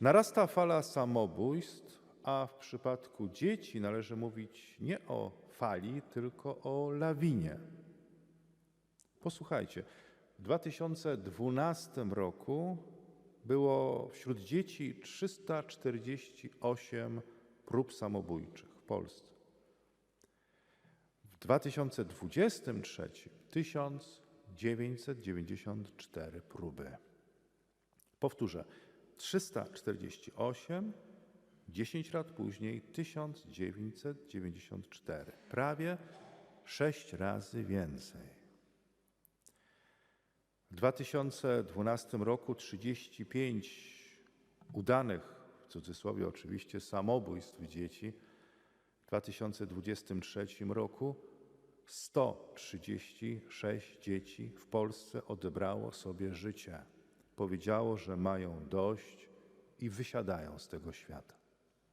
Narasta fala samobójstw, a w przypadku dzieci należy mówić nie o fali, tylko o lawinie. Posłuchajcie, w 2012 roku było wśród dzieci 348 prób samobójczych w Polsce. W 2023 1994 próby. Powtórzę, 348, 10 lat później 1994. Prawie 6 razy więcej. W 2012 roku 35 udanych, w cudzysłowie oczywiście, samobójstw dzieci. W 2023 roku 136 dzieci w Polsce odebrało sobie życie. Powiedziało, że mają dość i wysiadają z tego świata.